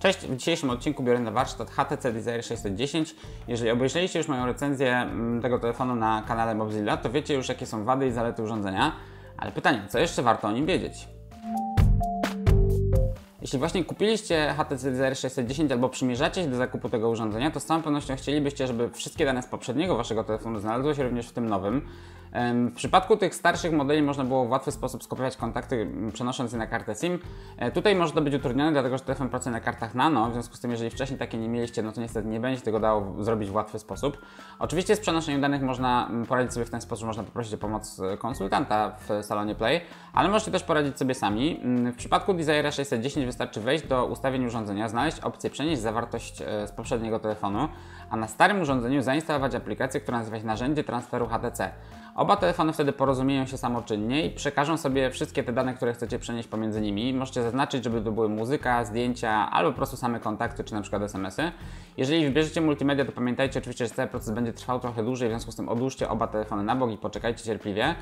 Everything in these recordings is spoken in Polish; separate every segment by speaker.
Speaker 1: Cześć, w dzisiejszym odcinku biorę na warsztat HTC Desire 610. Jeżeli obejrzeliście już moją recenzję mm, tego telefonu na kanale Mobzilla, to wiecie już jakie są wady i zalety urządzenia. Ale pytanie, co jeszcze warto o nim wiedzieć? Jeśli właśnie kupiliście HTC Desire 610 albo przymierzacie się do zakupu tego urządzenia, to z całą pewnością chcielibyście, żeby wszystkie dane z poprzedniego waszego telefonu znalazły się również w tym nowym. W przypadku tych starszych modeli można było w łatwy sposób skopiować kontakty przenosząc je na kartę SIM. E, tutaj może to być utrudnione, dlatego że telefon pracuje na kartach nano, w związku z tym jeżeli wcześniej takie nie mieliście, no to niestety nie będzie tego dało zrobić w łatwy sposób. Oczywiście z przenoszeniem danych można poradzić sobie w ten sposób, można poprosić o pomoc e, konsultanta w salonie Play, ale możecie też poradzić sobie sami. W przypadku Desire 610 wystarczy wejść do ustawień urządzenia, znaleźć opcję przenieść zawartość e, z poprzedniego telefonu, a na starym urządzeniu zainstalować aplikację, która nazywa się narzędzie transferu HTC. Oba telefony wtedy porozumieją się samoczynnie i przekażą sobie wszystkie te dane, które chcecie przenieść pomiędzy nimi. Możecie zaznaczyć, żeby to były muzyka, zdjęcia albo po prostu same kontakty, czy na przykład SMS-y. Jeżeli wybierzecie multimedia, to pamiętajcie oczywiście, że cały proces będzie trwał trochę dłużej, w związku z tym odłóżcie oba telefony na bok i poczekajcie cierpliwie.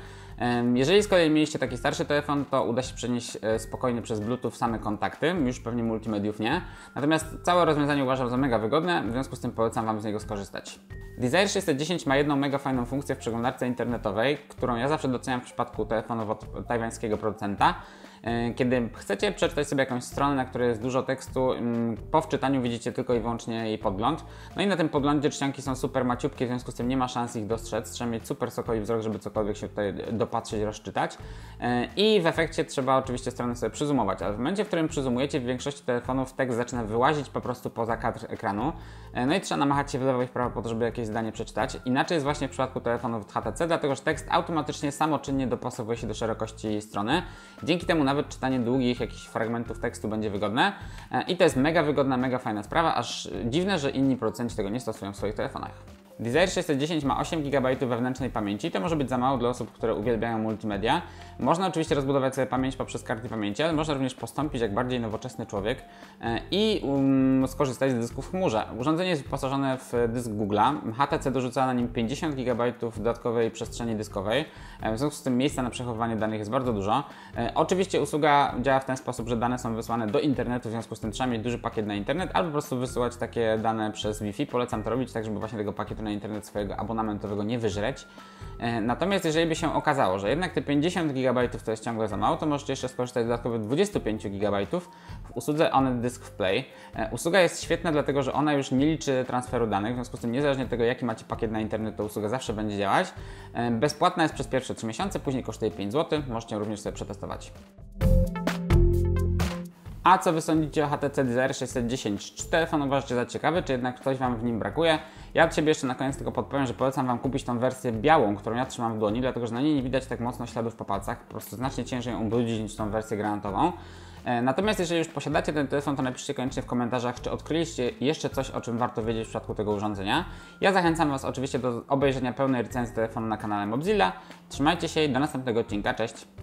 Speaker 1: Jeżeli z kolei mieliście taki starszy telefon, to uda się przenieść e, spokojnie przez Bluetooth same kontakty, już pewnie multimediów nie. Natomiast całe rozwiązanie uważam za mega wygodne, w związku z tym polecam Wam z niego skorzystać. Desire 610 ma jedną mega fajną funkcję w przeglądarce internetowej, którą ja zawsze doceniam w przypadku telefonów od tajwańskiego producenta. E, kiedy chcecie przeczytać sobie jakąś stronę, na której jest dużo tekstu, mm, po wczytaniu widzicie tylko i wyłącznie jej podgląd. No i na tym podglądzie czcionki są super maciupkie, w związku z tym nie ma szans ich dostrzec. Trzeba mieć super sokowy wzrok, żeby cokolwiek się tutaj dopatrzeć, rozczytać. E, I w efekcie trzeba oczywiście stronę sobie przyzumować, ale w momencie, w którym przyzumujecie, w większości telefonów tekst zaczyna wyłazić po prostu poza kadr ekranu. E, no i trzeba namachać się w lewo i w prawo po to, żeby jakieś zdanie przeczytać. Inaczej jest właśnie w przypadku telefonów HTC, dlatego że tekst automatycznie samoczynnie dopasowuje się do szerokości strony. Dzięki temu nawet czytanie długich jakichś fragmentów tekstu będzie wygodne. E, I to jest mega wygodna, mega fajna sprawa, aż dziwne, że inni producenci tego nie stosują w swoich telefonach. Desire 610 ma 8 GB wewnętrznej pamięci. To może być za mało dla osób, które uwielbiają multimedia. Można oczywiście rozbudować sobie pamięć poprzez karty pamięci, ale można również postąpić jak bardziej nowoczesny człowiek e, i um, skorzystać z dysków w chmurze. Urządzenie jest wyposażone w dysk Google'a. HTC dorzuca na nim 50 GB dodatkowej przestrzeni dyskowej. E, w związku z tym miejsca na przechowywanie danych jest bardzo dużo. E, oczywiście usługa działa w ten sposób, że dane są wysłane do internetu, w związku z tym trzeba mieć duży pakiet na internet, albo po prostu wysyłać takie dane przez Wi-Fi. Polecam to robić tak, żeby właśnie tego pakietu na internet swojego abonamentowego nie wyżreć. E, natomiast jeżeli by się okazało, że jednak te 50 GB to jest ciągle za mało, to możecie jeszcze skorzystać z dodatkowych 25 GB w usłudze On Disk Play. E, usługa jest świetna, dlatego że ona już nie liczy transferu danych, w związku z tym niezależnie od tego, jaki macie pakiet na internet, to usługa zawsze będzie działać. E, bezpłatna jest przez pierwsze 3 miesiące, później kosztuje 5 zł. Możecie również sobie przetestować. A co Wy sądzicie o HTC Desire 610? Czy telefon uważacie za ciekawy, czy jednak coś Wam w nim brakuje? Ja od siebie jeszcze na koniec tylko podpowiem, że polecam Wam kupić tą wersję białą, którą ja trzymam w dłoni, dlatego że na niej nie widać tak mocno śladów po palcach. Po prostu znacznie ciężej ją ubrudzić niż tą wersję granatową. E, natomiast jeżeli już posiadacie ten telefon, to napiszcie koniecznie w komentarzach, czy odkryliście jeszcze coś, o czym warto wiedzieć w przypadku tego urządzenia. Ja zachęcam Was oczywiście do obejrzenia pełnej recenzji telefonu na kanale Mobzilla. Trzymajcie się i do następnego odcinka. Cześć!